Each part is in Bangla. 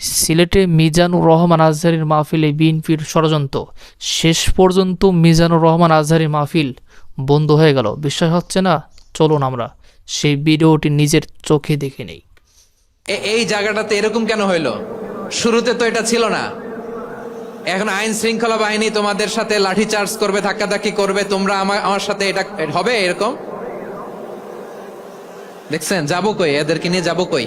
সিলেটে মিজানুর রহমান আজহারির মাহফিলে বিএনপির ষড়যন্ত্র। শেষ পর্যন্ত মিজানুর রহমান আজহারির মাহফিল বন্ধ হয়ে গেল। বিশ্বাস হচ্ছে না? চলুন আমরা সেই ভিডিওটি নিজের চোখে দেখে নেই। এই জায়গাটাতে এরকম কেন হইল? শুরুতে তো এটা ছিল না। এখন আইন শৃঙ্খলা বাহিনী তোমাদের সাথে লাঠি চার্জ করবে, ধাক্কাধাক্কি করবে, তোমরা আমার আমার সাথে এটা হবে এরকম? দেখছেন? যাব কই? এদেরকে নিয়ে যাব কই?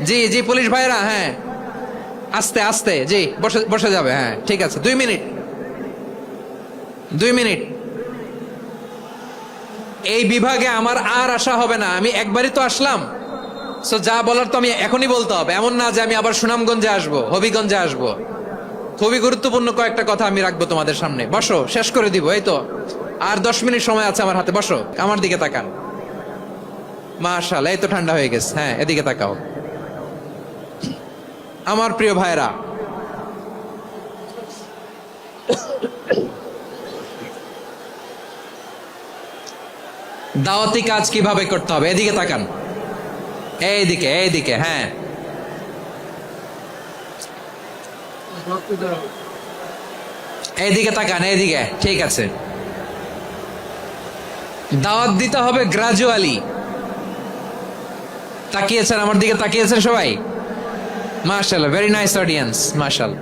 জি জি, পুলিশ ভাইরা হ্যাঁ। আস্তে আস্তে, জি, বসে বসে যাবে হ্যাঁ ঠিক আছে। দুই মিনিট। দুই মিনিট। এই বিভাগে আমার আর আসা হবে না, আমি একবারই তো আসলাম। সো যা বলার তো আমি এখনই বলতে হবে। এমন না যে আমি আবার সুনামগঞ্জে আসব, হবিগঞ্জে আসব। খুবই গুরুত্বপূর্ণ কয়েকটা কথা আমি রাখব তোমাদের সামনে। বসো, শেষ করে দিব, এই তো। আর দশ মিনিট সময় আছে আমার হাতে, বসো, আমার দিকে তাকান। মাশাল এই তো ঠান্ডা হয়ে গেছে হ্যাঁ এদিকে তাকাও। আমার প্রিয় ভাইরা দাওয়াতি কাজ কীভাবে করতে হবে? এদিকে তাকান। এইদিকে এইদিকে হ্যাঁ। এইদিকে তাকান, এইদিকে, ঠিক আছে। দাওয়াত দিতে হবে গ্রাজুয়ালি তাকিয়েছেন আমার দিকে, তাকিয়েছেন সবাই? Martial very nice audience martial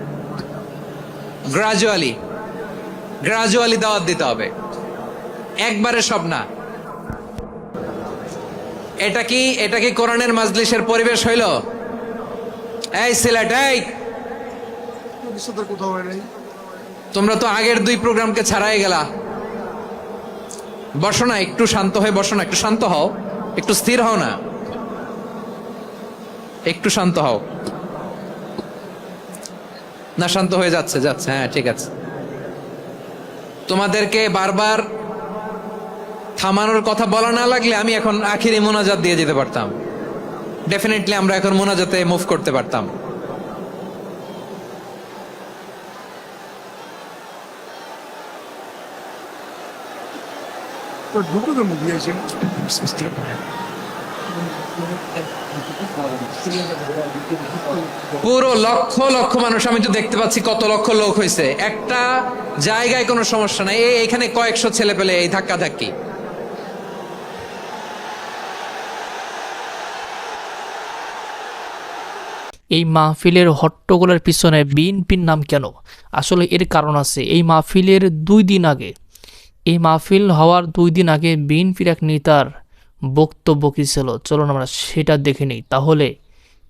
gradually gradually দাওয়াত দিতে হবে। একবারে সব না। এটা কি এটা কি কোরআনের মাজলিসের পরিবেশ হইল? এই সিলেট, এই! তোমরা তো আগের দুই প্রোগ্রামকে ছাড়াই গেলা। বসো না, একটু শান্ত হয়ে বসো না, একটু শান্ত হও। একটু স্থির হও না। একটু শান্ত হও। না, শান্ত হয়ে যাচ্ছে যাচ্ছে। হ্যাঁ ঠিক আছে। তোমাদেরকে বারবার থামানোর কথা বলা না লাগলে আমি এখন আখিরি মোনাজাত দিয়ে যেতে পারতাম। ডেফিনেটলি আমরা এখন মোনাজাতে মুভ করতে পারতাম। পুরো লক্ষ লক্ষ মানুষ, আমি তো দেখতে পাচ্ছি কত লক্ষ লোক হয়েছে। একটা জায়গায় কোনো সমস্যা নাই। এখানে কয়েকশো ছেলে পেলে এই ধাক্কা ধাক্কি এই মাহফিলের হট্টগোলের পিছনে বিএনপির নাম কেন? আসলে এর কারণ আছে। এই মাহফিলের দুই দিন আগে, এই মাহফিল হওয়ার দুই দিন আগে বিএনপির এক নেতার বক্তব্য কী ছিল? চলুন আমরা সেটা দেখে নিই। তাহলে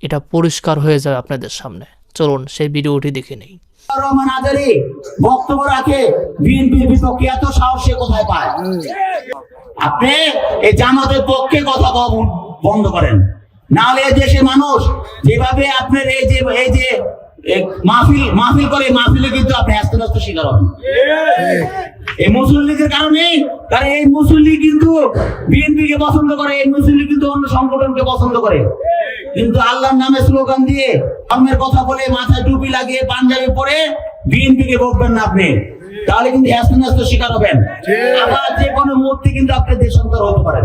এটা পরিষ্কার হয়ে যাবে আপনাদের সামনে। চলুন সেই ভিডিওটি দেখে নিই। বক্তব্য রাখে এত কোথায় পায়? আপনি এই জামাতের পক্ষে কথা বন্ধ করেন। নাহলে দেশের মানুষ যেভাবে আপনার এই যে এই যে মাহফিল মাহফিল করে মাহফিলে কিন্তু আপনি আস্তে শিকার হবেন। এই মুসলিম লীগের কারণে কারণ এই মুসলিম কিন্তু বিএনপি কে পছন্দ করে এই মুসলিম কিন্তু অন্য সংগঠনকে পছন্দ করে। কিন্তু আল্লাহর নামে স্লোগান দিয়ে ধর্মের কথা বলে মাথায় টুপি লাগিয়ে পাঞ্জাবি পরে বিএনপি কে বকবেন না আপনি। তাহলে কিন্তু হ্যাস্ত শিকার হবেন। আবার যে কোনো মুহূর্তে কিন্তু আপনি দেশান্তর হতে পারেন।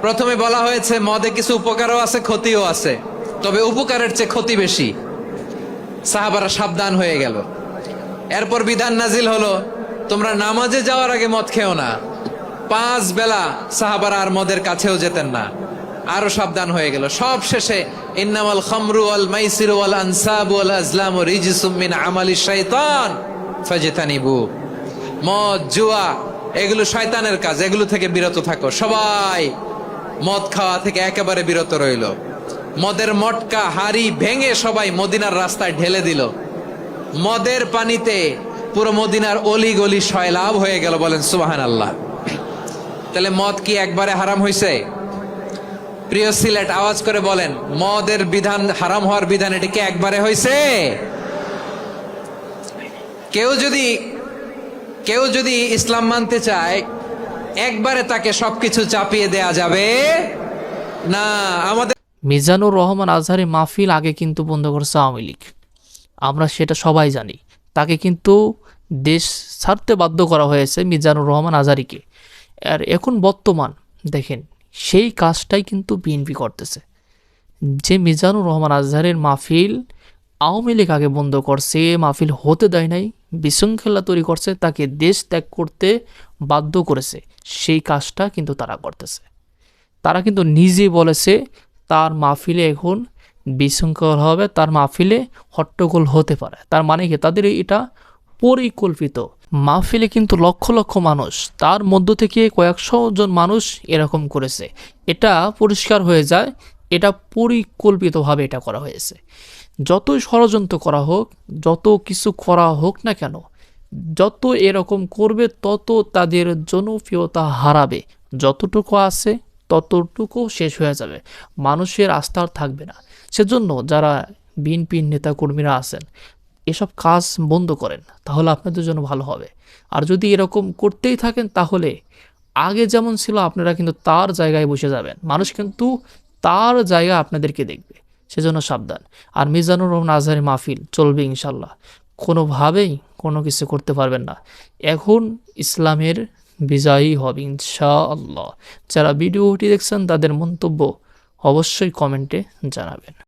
প্রথমে বলা হয়েছে, মদে কিছু উপকারও আছে, ক্ষতিও আছে। তবে উপকারের চেয়ে ক্ষতি বেশি। সাহাবারা সাবধান হয়ে গেল। এরপর বিধান নাজিল হলো, তোমরা নামাজে যাওয়ার আগে মদ খেও না। পাঁচ বেলা সাহাবারা আর মদের কাছেও যেতেন না। আরও সাবধান হয়ে গেল। সব শেষে, ইন্নামাল খামরু ওয়াল মাইসির আজলাম ও রিজিসুম আমালি শাইতান ফাজতানিবু। মদ, জুয়া, এগুলো শয়তানের কাজ। এগুলো থেকে বিরত থাকো। সবাই মদ খাওয়া থেকে একেবারে বিরত রইল। মদের মটকা, হাড়ি ভেঙে সবাই মদিনার রাস্তায় ঢেলে দিল। মদের পানিতে পুরো মদিনার অলি গলি সয়লাভ হয়ে গেল বলেন সুবাহান আল্লাহ তাহলে মদ কি একবারে হারাম হয়েছে প্রিয় সিলেট, আওয়াজ করে বলেন, মদের বিধান হারাম হওয়ার বিধান এটি কি একবারে হয়েছে কেউ যদি কেউ যদি ইসলাম মানতে চায় একবারে তাকে সবকিছু চাপিয়ে দেয়া যাবে। না, আমাদের মিজানুর রহমান আজহারি মাহফিল আগে কিন্তু বন্ধ করছে আওয়ামী লীগ। আমরা সেটা সবাই জানি। তাকে কিন্তু দেশ ছাড়তে বাধ্য করা হয়েছে মিজানুর রহমান আজহারিকে। আর এখন বর্তমান, দেখেন, সেই কাজটাই কিন্তু বিএনপি করতেছে। যে মিজানুর রহমান আজহারের মাহফিল আওয়ামী লীগ আগে বন্ধ করছে, মাহফিল হতে দেয় নাই বিশৃঙ্খলা তৈরি করছে, তাকে দেশ ত্যাগ করতে বাধ্য করেছে। সেই কাজটা কিন্তু তারা করতেছে। তারা কিন্তু নিজে বলেছে, তার মাহফিলে এখন বিশৃঙ্খল হবে, তার মাহফিলে হট্টগোল হতে পারে। তার মানে কি? তাদের এটা পরিকল্পিত। মাহফিলে কিন্তু লক্ষ লক্ষ মানুষ, তার মধ্য থেকে কয়েকশো জন মানুষ এরকম করেছে। এটা পরিষ্কার হয়ে যায় এটা পরিকল্পিতভাবে এটা করা হয়েছে। যতই ষড়যন্ত্র করা হোক, যত কিছু করা হোক না কেন, যত এরকম করবে, তত তাদের জনপ্রিয়তা হারাবে। যতটুকু আছে, ততটুকু শেষ হয়ে যাবে। মানুষের আস্থা থাকবে না। সেজন্য যারা বিএনপির নেতাকর্মীরা আছেন, এসব কাজ বন্ধ করেন, তাহলে আপনাদের জন্য ভালো হবে। আর যদি এরকম করতেই থাকেন, তাহলে আগে যেমন ছিল, আপনারা কিন্তু তার জায়গায় বসে যাবেন। মানুষ কিন্তু তার জায়গা আপনাদেরকে দেখবে। সেজন্য সাবধান। আর মিজানুর রহমান আজহারি মাহফিল চলবে ইনশাল্লাহ কোনোভাবেই কোনো কিছু করতে পারবেন না। এখন ইসলামের বিজয়ী হবে ইনশাআল্লাহ। যারা ভিডিওটি দেখছেন, তাদের মন্তব্য অবশ্যই কমেন্টে জানাবেন।